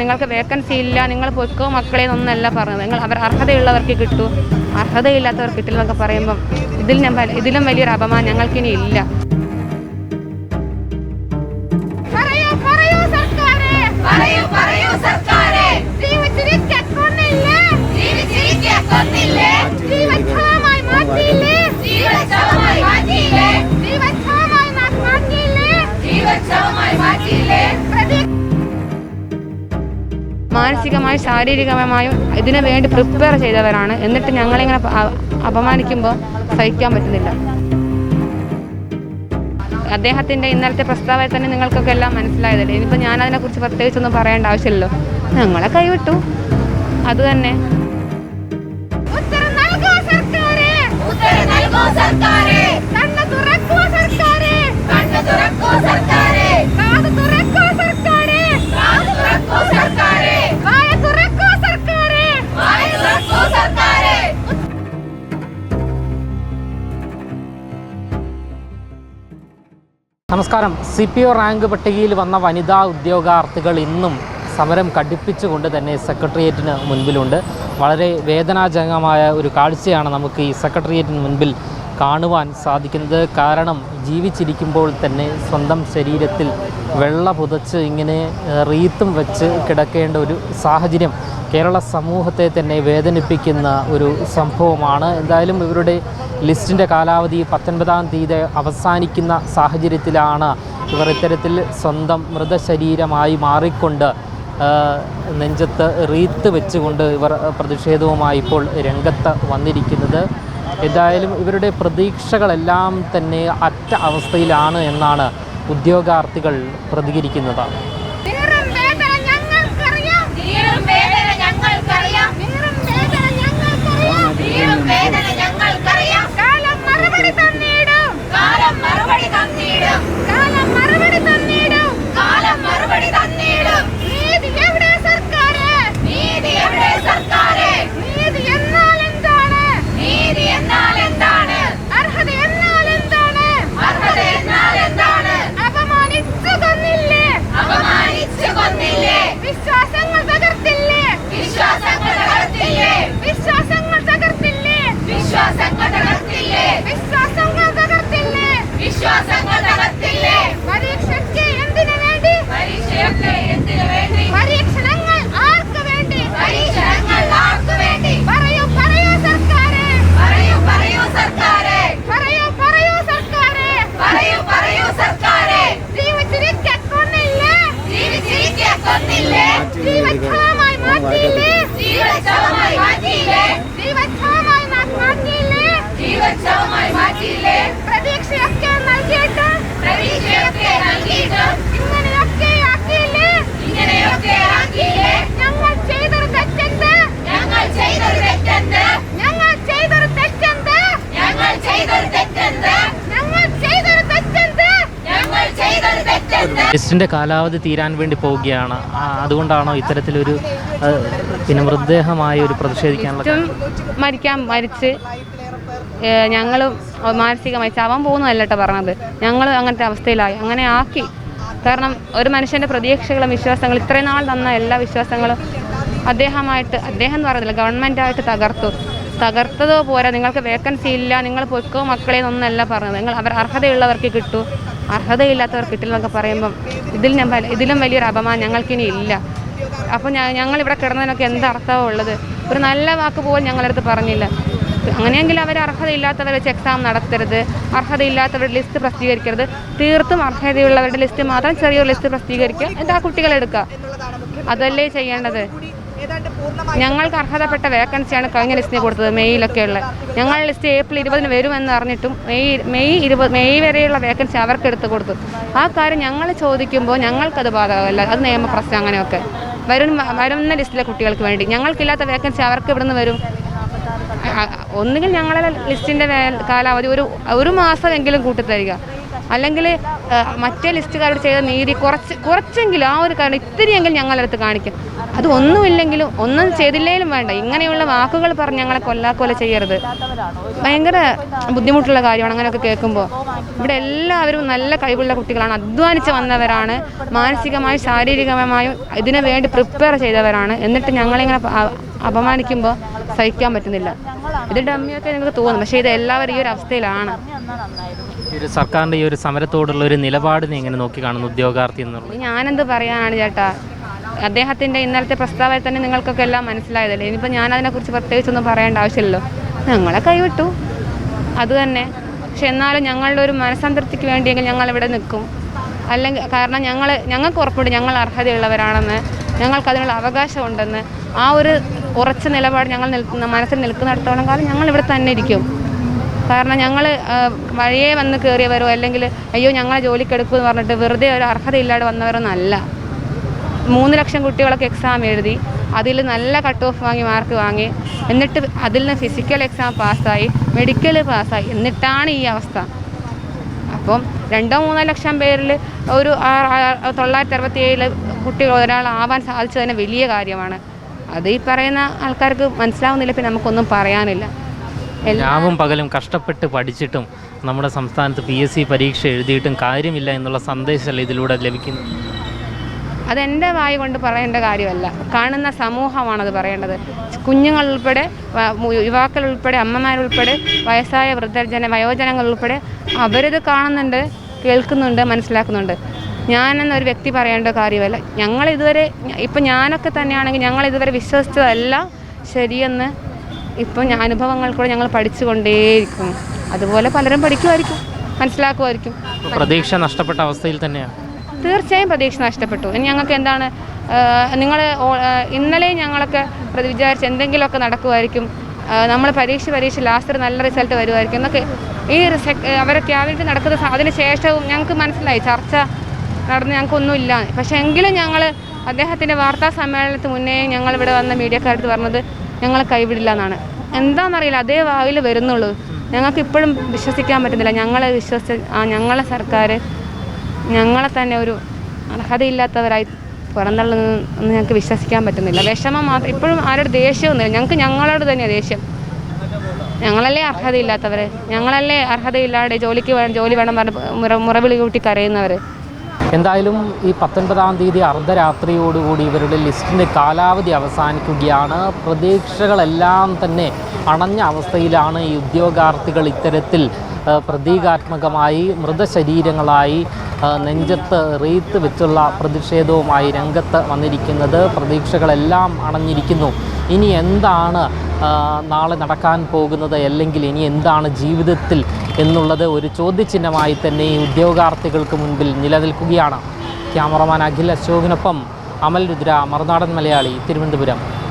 നിങ്ങൾക്ക് വേക്കൻസി ഇല്ല നിങ്ങൾ പൊയ്ക്കോ മക്കളെ എന്നൊന്നല്ല പറഞ്ഞത്. നിങ്ങൾ അവർ അർഹതയുള്ളവർക്ക് കിട്ടൂ. അർഹതയില്ലാത്തവർക്ക് കിട്ടില്ല എന്നൊക്കെ പറയുമ്പം ഇതിൽ ഞാൻ ഇതിലും വലിയൊരു അപമാനം ഞങ്ങൾക്കിനി ഇല്ല. മാനസികമായും ശാരീരികമായും ഇതിനു വേണ്ടി പ്രിപ്പയർ ചെയ്തവരാണ്. എന്നിട്ട് ഞങ്ങളിങ്ങനെ അപമാനിക്കുമ്പോൾ സഹിക്കാൻ പറ്റുന്നില്ല. അദ്ദേഹത്തിന്റെ ഇന്നലത്തെ പ്രസ്താവന തന്നെ നിങ്ങൾക്കൊക്കെ എല്ലാം മനസ്സിലായതല്ലേ? ഇനിയിപ്പോൾ ഞാൻ അതിനെക്കുറിച്ച് പ്രത്യേകിച്ചൊന്നും പറയേണ്ട ആവശ്യമില്ലല്ലോ. ഞങ്ങളെ കൈവിട്ടു. അത് തന്നെ. സർക്കാരേ? കണ്ണ് തുറക്കൂ സർക്കാരേ? കണ്ണ് തുറക്കൂ സർക്കാരേ? നമസ്കാരം. സി പി ഒ റാങ്ക് പട്ടികയിൽ വന്ന വനിതാ ഉദ്യോഗാർത്ഥികൾ ഇന്നും സമരം കടുപ്പിച്ചുകൊണ്ട് തന്നെ സെക്രട്ടേറിയറ്റിന് മുൻപിലുണ്ട്. വളരെ വേദനാജനകമായ ഒരു കാഴ്ചയാണ് നമുക്ക് ഈ സെക്രട്ടേറിയറ്റിന് മുൻപിൽ കാണുവാൻ സാധിക്കുന്നത്. കാരണം ജീവിച്ചിരിക്കുമ്പോൾ തന്നെ സ്വന്തം ശരീരത്തിൽ വെള്ള പുതച്ച് ഇങ്ങനെ റീത്തും വെച്ച് കിടക്കേണ്ട ഒരു സാഹചര്യം കേരള സമൂഹത്തെ തന്നെ വേദനിപ്പിക്കുന്ന ഒരു സംഭവമാണ്. എന്തായാലും ഇവരുടെ ലിസ്റ്റിന്റെ കാലാവധി പത്തൊൻപതാം തീയതി അവസാനിക്കുന്ന സാഹചര്യത്തിലാണ് ഇവർ ഇത്തരത്തിൽ സ്വന്തം മൃതശരീരമായി മാറിക്കൊണ്ട് നെഞ്ചത്ത് റീത്ത് വെച്ചുകൊണ്ട് ഇവർ പ്രതിഷേധവുമായി ഇപ്പോൾ രംഗത്ത് വന്നിരിക്കുന്നത്. എന്തായാലും ഇവരുടെ പ്രതീക്ഷകളെല്ലാം തന്നെ അറ്റ അവസ്ഥയിലാണ് എന്നാണ് ഉദ്യോഗാർത്ഥികൾ പ്രതികരിക്കുന്നത് നീറും വേദന ഞങ്ങൾക്കറിയാം നീറും വേദന ഞങ്ങൾക്കറിയാം നീറും വേദന ഞങ്ങൾക്കറിയാം നീറും വേദന ഞങ്ങൾക്കറിയാം കാലം മറുപടി തന്നിടും കാലം മറുപടി തന്നിടും കാലം മറുപടി തന്നിടും കാലം മറുപടി തന്നിടും നീതി എവിടെ സർക്കാരേ നീതി എവിടെ സർക്കാരേ നീതി എന്നാൽ എന്താണ് നീതി എന്നാൽ എന്താണ് അർഹത എന്നാൽ എന്താണ് അർഹത എന്നാൽ എന്താണ് അപമാനിച്ചു കൊന്നില്ലേ അപമാനിച്ചു കൊന്നില്ലേ വിശ്വാസങ്ങൾ തകർത്തില്ലേ വിശ്വാസങ്ങൾ തകർത്തില്ലേ വിശ്വാസങ്ങൾ തകർത്തില്ലേ വിശ്വാസങ്ങൾ തകർത്തില്ലേ വിശ്വാസങ്ങൾ തകർത്തില്ലേ? വിശ്വാസങ്ങൾ തകർത്തില്ലേ? പരീക്ഷയ്ക്ക് എന്തിനു വേണ്ടി? പരീക്ഷയൊക്കെ എന്തിനു വേണ്ടി? പരീക്ഷണങ്ങൾ ആർക്ക് വേണ്ടി? പരീക്ഷണങ്ങൾ ആർക്ക് വേണ്ടി? പറയൂ പറയൂ സർക്കാരെ. പറയൂ പറയൂ സർക്കാരെ. പറയൂ പറയൂ സർക്കാരെ. പറയൂ പറയൂ സർക്കാരെ. ജീവിച്ചിരിക്കൊന്നില്ലേ ജീവിച്ചിരിക്കൊന്നില്ലേ ജീവച്ഛവമായി മാറ്റിയില്ലേ? ജീവച്ഛവമായി മാറ്റിയില്ലേ? മാറ്റിയില്ലേ ജീവച്ഛവമായി മാറ്റിയില്ലേ? പ്രതീക്ഷയൊക്കെ നൽകിയിട്ട് പ്രതീക്ഷയൊക്കെ നൽകിയിട്ട് ഇങ്ങനെയൊക്കെ ആക്കിയില്ലേ? ഇങ്ങനെയൊക്കെ ആക്കിയില്ലേ? ഞങ്ങൾ ചെയ്തൊരു തെറ്റെന്ത്? ഞങ്ങൾ ചെയ്തൊരു തെറ്റെന്ത്? ഞങ്ങൾ ചെയ്തൊരു തെറ്റെന്ത്? ഞങ്ങൾ ചെയ്തൊരു തെറ്റെന്ത്? ഞങ്ങൾ ചെയ്തൊരു തെറ്റെന്ത്? ഞങ്ങൾ ചെയ്തൊരു തെറ്റെന്ത്? ലിസ്റ്റിന്റെ കാലാവധി തീരാൻ വേണ്ടി പോവുകയാണ്. അതുകൊണ്ടാണോ ഇത്തരത്തിലൊരു പിന്നെ മൃതദേഹമായ ഒരു പ്രതിഷേധിക്കാനുള്ള മരിക്കാം മരിക്കാൻ മരിച്ച് ഞങ്ങളും മാനസികമായി ചാവാൻ പോകുന്നതല്ല കേട്ടോ പറഞ്ഞത്. ഞങ്ങൾ അങ്ങനത്തെ അവസ്ഥയിലായി. അങ്ങനെ ആക്കി. കാരണം ഒരു മനുഷ്യന്റെ പ്രതീക്ഷകളും വിശ്വാസങ്ങളും ഇത്രയും നാൾ തന്ന എല്ലാ വിശ്വാസങ്ങളും അദ്ദേഹമായിട്ട് അദ്ദേഹം എന്ന് പറയുന്നില്ല ഗവൺമെന്റായിട്ട് തകർത്തു. തകർത്തത് പോരാ നിങ്ങൾക്ക് വേക്കൻസി ഇല്ല നിങ്ങൾ പൊയ്ക്കോ മക്കളെ എന്നൊന്നല്ല പറഞ്ഞത്. നിങ്ങൾ അവർ അർഹതയുള്ളവർക്ക് കിട്ടു. അർഹതയില്ലാത്തവർക്ക് കിട്ടില്ല എന്നൊക്കെ പറയുമ്പം ഇതിൽ ഞാൻ ഇതിലും വലിയൊരു അപമാനം ഞങ്ങൾക്കിനി ഇല്ല. അപ്പോൾ ഞങ്ങൾ ഇവിടെ കിടന്നതിനൊക്കെ എന്ത് അർത്ഥമാണ് ഉള്ളത്? ഒരു നല്ല വാക്ക് പോലും ഞങ്ങളടുത്ത് പറഞ്ഞില്ല. അങ്ങനെയെങ്കിൽ അവർ അർഹതയില്ലാത്തവർ വെച്ച് എക്സാം നടത്തരുത്. അർഹതയില്ലാത്തവരുടെ ലിസ്റ്റ് പ്രസിദ്ധീകരിക്കരുത്. തീർത്തും അർഹതയുള്ളവരുടെ ലിസ്റ്റ് മാത്രം ചെറിയൊരു ലിസ്റ്റ് പ്രസിദ്ധീകരിക്കുക. എന്നിട്ട് ആ കുട്ടികളെ എടുക്കുക? അതല്ലേ ചെയ്യേണ്ടത്. ഞങ്ങൾക്ക് അർഹതപ്പെട്ട വേക്കൻസിയാണ് കഴിഞ്ഞ ലിസ്റ്റിന് കൊടുത്തത് മെയ്യിലൊക്കെ ഉള്ളത് ഞങ്ങളുടെ ലിസ്റ്റ് ഏപ്രിൽ ഇരുപതിന് വരുമെന്ന് അറിഞ്ഞിട്ടും മെയ് മെയ് ഇരുപത് മെയ് വരെയുള്ള വേക്കൻസി അവർക്ക് എടുത്ത് കൊടുത്തു. ആ കാര്യം ഞങ്ങൾ ചോദിക്കുമ്പോൾ ഞങ്ങൾക്കത് ബാധകമല്ല. അത് നിയമപ്രശ്നം അങ്ങനെയൊക്കെ. വരും വരുന്ന ലിസ്റ്റിലെ കുട്ടികൾക്ക് വേണ്ടി. ഞങ്ങൾക്കില്ലാത്ത വേക്കൻസി അവർക്ക് ഇവിടുന്ന് വരും? ഒന്നുകിൽ ഞങ്ങളുടെ ലിസ്റ്റിന്റെ കാലാവധി ഒരു ഒരു മാസമെങ്കിലും കൂട്ടിത്തരിക. അല്ലെങ്കിൽ മറ്റേ ലിസ്റ്റുകാരോട് ചെയ്ത നീതി കുറച്ച് കുറച്ചെങ്കിലും ആ ഒരു കാരണം ഇത്തിരിയെങ്കിലും ഞങ്ങളടുത്ത് കാണിക്കും. അത് ഒന്നുമില്ലെങ്കിലും ഒന്നും ചെയ്തില്ലെങ്കിലും വേണ്ട. ഇങ്ങനെയുള്ള വാക്കുകൾ പറഞ്ഞ് ഞങ്ങളെ കൊല്ലാക്കൊല ചെയ്യരുത്. ഭയങ്കര ബുദ്ധിമുട്ടുള്ള കാര്യമാണ് അങ്ങനെയൊക്കെ കേൾക്കുമ്പോൾ. ഇവിടെ എല്ലാവരും നല്ല കഴിവുള്ള കുട്ടികളാണ്. അധ്വാനിച്ച് വന്നവരാണ്. മാനസികമായും ശാരീരികമായും ഇതിനു വേണ്ടി പ്രിപ്പയർ ചെയ്തവരാണ്. എന്നിട്ട് ഞങ്ങളിങ്ങനെ അപമാനിക്കുമ്പോൾ സഹിക്കാൻ പറ്റുന്നില്ല. ഇത് ഡമ്മിയൊക്കെ നിങ്ങൾക്ക് തോന്നും പക്ഷേ ഇത് എല്ലാവരും ഈ ഒരു അവസ്ഥയിലാണ്. ഈ ഒരു സർക്കാരിന്റെ ഈ ഒരു സമരത്തോടുള്ള ഒരു നിലപാടിനെ എങ്ങനെ നോക്കി കാണുന്നു ഉദ്യോഗാർത്ഥി എന്നുള്ളത് ഞാനെന്ത് പറയാനാണ് ചേട്ടാ? അദ്ദേഹത്തിന്റെ ഇന്നലത്തെ പ്രസ്താവന തന്നെ നിങ്ങൾക്കൊക്കെ എല്ലാം മനസ്സിലായതല്ലേ? ഇനിയിപ്പോൾ ഞാൻ അതിനെക്കുറിച്ച് പ്രത്യേകിച്ചൊന്നും പറയേണ്ട ആവശ്യമില്ലല്ലോ. ഞങ്ങളെ കൈവിട്ടു. അത് തന്നെ. പക്ഷെ എന്നാലും ഞങ്ങളുടെ ഒരു മനസ്സംതൃപ്തിക്ക് വേണ്ടിയെങ്കിൽ ഞങ്ങൾ ഇവിടെ നിൽക്കും. അല്ലെങ്കിൽ കാരണം ഞങ്ങൾ ഞങ്ങൾക്ക് ഉറപ്പുണ്ട് ഞങ്ങൾ അർഹതയുള്ളവരാണെന്ന്. ഞങ്ങൾക്ക് അതിനുള്ള അവകാശമുണ്ടെന്ന്. ആ ഒരു ഉറച്ച നിലപാട് ഞങ്ങൾ നിൽക്കുന്ന മനസ്സിൽ നിൽക്കുന്നിടത്തോളം കാലം ഞങ്ങൾ ഇവിടെ തന്നെ ഇരിക്കും. കാരണം ഞങ്ങൾ വഴിയെ വന്ന് കയറിയവരോ അല്ലെങ്കിൽ അയ്യോ ഞങ്ങളെ ജോലിക്കെടുക്കും എന്ന് പറഞ്ഞിട്ട് വെറുതെ ഒരു അർഹതയില്ലാതെ വന്നവരോ അല്ല മൂന്ന് ലക്ഷം കുട്ടികളൊക്കെ എക്സാം എഴുതി അതിൽ നല്ല കട്ട് ഓഫ് വാങ്ങി മാർക്ക് വാങ്ങി എന്നിട്ട് അതിൽ നിന്ന് ഫിസിക്കൽ എക്സാം പാസ്സായി മെഡിക്കൽ പാസ്സായി എന്നിട്ടാണ് ഈ അവസ്ഥ. അപ്പം രണ്ടോ മൂന്നോ ലക്ഷം പേരിൽ ഒരു തൊള്ളായിരത്തി അറുപത്തി ഏഴിൽ കുട്ടികൾ ഒരാളാവാൻ സാധിച്ചത് തന്നെ വലിയ കാര്യമാണ്. അത് ഈ പറയുന്ന ആൾക്കാർക്ക് മനസ്സിലാവുന്നില്ല പിന്നെ നമുക്കൊന്നും പറയാനില്ല. രാവും പകലും കഷ്ടപ്പെട്ട് പഠിച്ചിട്ടും നമ്മുടെ സംസ്ഥാനത്ത് പി എസ് സി പരീക്ഷ എഴുതിയിട്ടും കാര്യമില്ല എന്നുള്ള സന്ദേശമല്ല ഇതിലൂടെ ലഭിക്കുന്നു അതെന്റെ വായ കൊണ്ട് പറയേണ്ട കാര്യമല്ല. കാണുന്ന സമൂഹമാണത് പറയേണ്ടത്. കുഞ്ഞുങ്ങൾ ഉൾപ്പെടെ വ- മു- യുവാക്കൾ ഉൾപ്പെടെ അമ്മമാരുൾപ്പെടെ വയസ്സായ വൃദ്ധജന വയോജനങ്ങൾ ഉൾപ്പെടെ അവരിത് കാണുന്നുണ്ട് കേൾക്കുന്നുണ്ട് മനസ്സിലാക്കുന്നുണ്ട്. ഞാനെന്ന ഒരു വ്യക്തി പറയേണ്ട കാര്യമല്ല. ഞങ്ങൾ ഇതുവരെ ഇപ്പം ഞാനൊക്കെ തന്നെയാണെങ്കിൽ ഞങ്ങൾ ഇതുവരെ വിശ്വസിച്ചതല്ല ശരിയെന്ന് ഇപ്പം ഞാൻ അനുഭവങ്ങൾ കൂടെ ഞങ്ങൾ പഠിച്ചുകൊണ്ടേയിരിക്കും. അതുപോലെ പലരും പഠിക്കുമായിരിക്കും മനസ്സിലാക്കുമായിരിക്കും. പ്രതീക്ഷ നഷ്ടപ്പെട്ട അവസ്ഥയിൽ തന്നെയാണ്. തീർച്ചയായും പ്രതീക്ഷ നഷ്ടപ്പെട്ടു. ഇനി ഞങ്ങൾക്ക് എന്താണ് നിങ്ങൾ ഇന്നലെ ഞങ്ങളൊക്കെ പ്രതി- വിചാരിച്ച് എന്തെങ്കിലുമൊക്കെ നടക്കുമായിരിക്കും. നമ്മൾ പരീക്ഷ പരീക്ഷ ലാസ്റ്റ് നല്ല റിസൾട്ട് വരുമായിരിക്കും എന്നൊക്കെ ഈ അവരെ ക്യാബിനറ്റ് നടക്കുന്ന അതിന് ശേഷവും ഞങ്ങൾക്ക് മനസ്സിലായി. ചർച്ച നടന്ന് ഞങ്ങൾക്കൊന്നുമില്ല. പക്ഷേ എങ്കിലും ഞങ്ങൾ അദ്ദേഹത്തിന്റെ വാർത്താ സമ്മേളനത്തിന് മുന്നേ ഞങ്ങൾ ഇവിടെ വന്ന മീഡിയക്കാരടുത്ത് പറഞ്ഞത് ഞങ്ങളെ കൈവിടില്ല എന്നാണ്. എന്താണെന്നറിയില്ല അതേ വായിൽ വരുന്നുള്ളൂ. ഞങ്ങൾക്ക് ഇപ്പോഴും വിശ്വസിക്കാൻ പറ്റുന്നില്ല. ഞങ്ങളെ വിശ്വസി ഞങ്ങളെ സർക്കാർ ഞങ്ങളെ തന്നെ ഒരു അർഹതയില്ലാത്തവരായി പുറന്തള്ളുന്നു ഞങ്ങൾക്ക് വിശ്വസിക്കാൻ പറ്റുന്നില്ല. വിഷമം മാത്രം ഇപ്പോഴും ആരോട് ദേഷ്യമൊന്നുമില്ല. ഞങ്ങൾക്ക് ഞങ്ങളോട് തന്നെയാണ് ദേഷ്യം. ഞങ്ങളല്ലേ അർഹതയില്ലാത്തവർ ഞങ്ങളല്ലേ അർഹതയില്ലാതെ ജോലിക്ക് വേണം ജോലി വേണം പറഞ്ഞ് മുറ മുറവിളി കൂട്ടി കരയുന്നവർ എന്തായാലും ഈ പത്തൊൻപതാം തീയതി അർദ്ധരാത്രിയോടുകൂടി ഇവരുടെ ലിസ്റ്റിന്റെ കാലാവധി അവസാനിക്കുകയാണ്. പ്രതീക്ഷകളെല്ലാം തന്നെ അണഞ്ഞ അവസ്ഥയിലാണ് ഈ ഉദ്യോഗാർത്ഥികൾ ഇത്തരത്തിൽ പ്രതീകാത്മകമായി മൃതശരീരങ്ങളായി നെഞ്ചത്ത് റീത്ത് വെച്ചുള്ള പ്രതിഷേധവുമായി രംഗത്ത് വന്നിരിക്കുന്നത്. പ്രതീക്ഷകളെല്ലാം അണഞ്ഞിരിക്കുന്നു. ഇനി എന്താണ് നാളെ നടക്കാൻ പോകുന്നത്? അല്ലെങ്കിൽ ഇനി എന്താണ് ജീവിതത്തിൽ എന്നുള്ളത് ഒരു ചോദ്യചിഹ്നമായി തന്നെ ഈ ഉദ്യോഗാർത്ഥികൾക്ക് മുൻപിൽ നിലനിൽക്കുകയാണ്. ക്യാമറമാൻ അഖിൽ അശോകിനൊപ്പം അമൽ രുദ്ര മറുനാടൻ മലയാളി തിരുവനന്തപുരം.